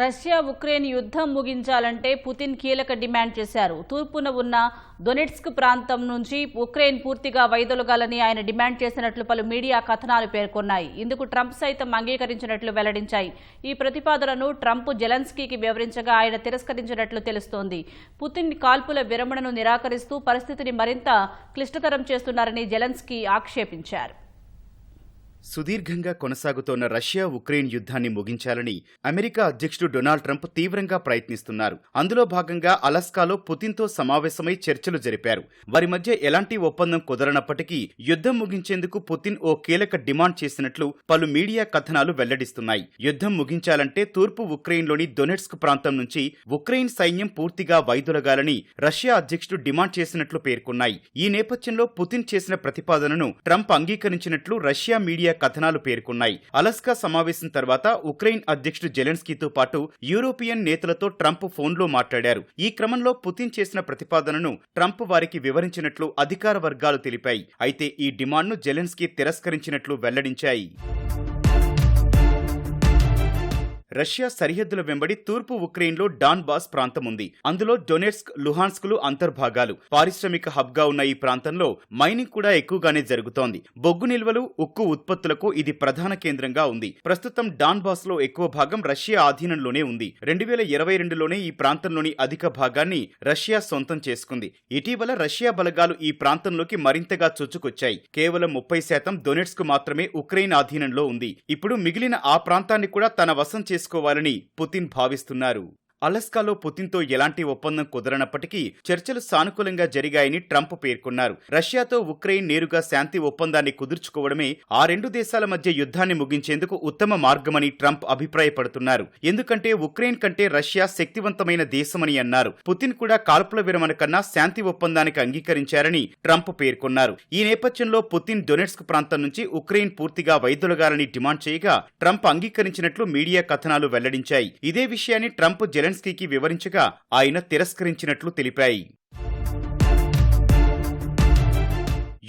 Russia Ukraine యుద్ధం ముగించాలంటే Putin కీలక demand చేశారు. తూర్పున ఉన్న దొనెట్స్క్ ప్రాంతం నుంచి ఉక్రెయిన్ పూర్తిగా వైదొలగాలని ఆయన డిమాండ్ చేసినట్లు పలు మీడియా కథనాలు పేర్కొన్నాయి. ఇందుకు ట్రంప్ సైతం అంగీకరించినట్లు వెల్లడించాయి. ఈ ప్రతిపాదనను ట్రంప్ జెలెన్స్కీకి వివరించగా ఆయన తిరస్కరించినట్లు తెలుస్తోంది. పుతిన్ కాల్పుల విరమణను నిరాకరిస్తూ పరిస్థితిని మరింత క్లిష్టతరం చేస్తున్నారని జెలెన్స్కీ ఆక్షేపించారు. సుదీర్ఘంగా కొనసాగుతోన్న రష్యా ఉక్రెయిన్ యుద్ధాన్ని ముగించాలని అమెరికా అధ్యక్షుడు డొనాల్డ్ ట్రంప్ తీవ్రంగా ప్రయత్నిస్తున్నారు. అందులో భాగంగా అలస్కాలో పుతిన్తో సమావేశమై చర్చలు జరిపారు. వారి మధ్య ఎలాంటి ఒప్పందం కుదరనప్పటికీ యుద్ధం ముగించేందుకు పుతిన్ ఓ కీలక డిమాండ్ చేసినట్లు పలు మీడియా కథనాలు వెల్లడిస్తున్నాయి. యుద్ధం ముగించాలంటే తూర్పు ఉక్రెయిన్లోని డొనెట్స్క్ ప్రాంతం నుంచి ఉక్రెయిన్ సైన్యం పూర్తిగా వైదొలగాలని రష్యా అధ్యక్షుడు డిమాండ్ చేసినట్లు పేర్కొన్నాయి. ఈ నేపథ్యంలో పుతిన్ చేసిన ప్రతిపాదనను ట్రంప్ అంగీకరించినట్లు రష్యా మీడియా కథనాలు పేర్కొన్నాయి. అలస్కా సమావేశం తర్వాత ఉక్రెయిన్ అధ్యక్షుడు జెలెన్స్కీతో పాటు యూరోపియన్ నేతలతో ట్రంప్ ఫోన్లో మాట్లాడారు. ఈ క్రమంలో పుతిన్ చేసిన ప్రతిపాదనను ట్రంప్ వారికి వివరించినట్లు అధికార వర్గాలు తెలిపాయి. అయితే ఈ డిమాండ్ను జెలెన్స్కీ తిరస్కరించినట్లు వెల్లడించాయి. రష్యా సరిహద్దుల వెంబడి తూర్పు ఉక్రెయిన్లో డాన్ బాస్ ప్రాంతం ఉంది అందులో డొనెట్స్క్ లుహాన్స్క్లు అంతర్భాగాలు. పారిశ్రామిక హబ్గా ఉన్న ఈ ప్రాంతంలో మైనింగ్ కూడా ఎక్కువగానే జరుగుతోంది. బొగ్గు నిల్వలు ఉక్కు ఉత్పత్తులకు ఇది ప్రధాన కేంద్రంగా ఉంది. ప్రస్తుతం డాన్ బాస్లో ఎక్కువ భాగం రష్యా ఆధీనంలోనే ఉంది. రెండు వేల ఇరవై రెండులోనే ఈ ప్రాంతంలోని అధిక భాగాన్ని రష్యా సొంతం చేసుకుంది. ఇటీవల రష్యా బలగాలు ఈ ప్రాంతంలోకి మరింతగా చొచ్చుకొచ్చాయి. కేవలం ముప్పై శాతం డొనెట్స్కు మాత్రమే ఉక్రెయిన్ ఆధీనంలో ఉంది. ఇప్పుడు మిగిలిన ఆ ప్రాంతాన్ని కూడా తన వశం చేసుకోవాలని పుతిన్ భావిస్తున్నారు. అలస్కాలో పుతిన్తో ఎలాంటి ఒప్పందం కుదరనప్పటికీ చర్చలు సానుకూలంగా జరిగాయని ట్రంప్ పేర్కొన్నారు. రష్యాతో ఉక్రెయిన్ నేరుగా శాంతి ఒప్పందాన్ని కుదుర్చుకోవడమే ఆ రెండు దేశాల మధ్య యుద్ధాన్ని ముగించేందుకు ఉత్తమ మార్గమని ట్రంప్ అభిప్రాయపడుతున్నారు. ఎందుకంటే ఉక్రెయిన్ కంటే రష్యా శక్తివంతమైన దేశమని అన్నారు. పుతిన్ కూడా కాల్పుల విరమణ కన్నా శాంతి ఒప్పందానికి అంగీకరించారని ట్రంప్ పేర్కొన్నారు. ఈ నేపథ్యంలో పుతిన్ డొనెట్స్క్ ప్రాంతం నుంచి ఉక్రెయిన్ పూర్తిగా వైదొలగాలని డిమాండ్ చేయగా ట్రంప్ అంగీకరించినట్లు మీడియా కథనాలు వెల్లడించాయి. ఇదే విషయాన్ని ట్రంప్ జెలెన్స్కీకి వివరించగా ఆయన తిరస్కరించినట్లు తెలిపాయి.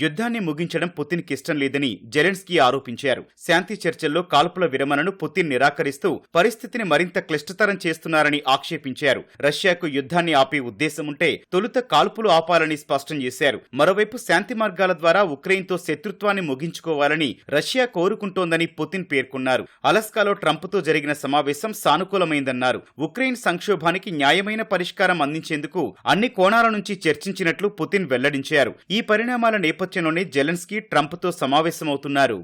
యుద్ధాన్ని ముగించడం పుతిన్కి ఇష్టం లేదని జెలెన్స్కీ ఆరోపించారు. శాంతి చర్చల్లో కాల్పుల విరమణను పుతిన్ నిరాకరిస్తూ పరిస్థితిని మరింత క్లిష్టతరం చేస్తున్నారని ఆక్షేపించారు. రష్యాకు యుద్ధాన్ని ఆపే ఉద్దేశముంటే తొలుత కాల్పులు ఆపాలని స్పష్టం చేశారు. మరోవైపు శాంతి మార్గాల ద్వారా ఉక్రెయిన్తో శత్రుత్వాన్ని ముగించుకోవాలని రష్యా కోరుకుంటోందని పుతిన్ పేర్కొన్నారు. అలస్కాలో ట్రంప్తో జరిగిన సమావేశం సానుకూలమైందన్నారు. ఉక్రెయిన్ సంక్షోభానికి న్యాయమైన పరిష్కారం అందించేందుకు అన్ని కోణాల నుంచి చర్చించినట్లు పుతిన్ వెల్లడించారు. ఈ పరిణామాల నేపథ్యంలోనే జెలెన్స్కీ ట్రంప్తో సమావేశమవుతున్నారు.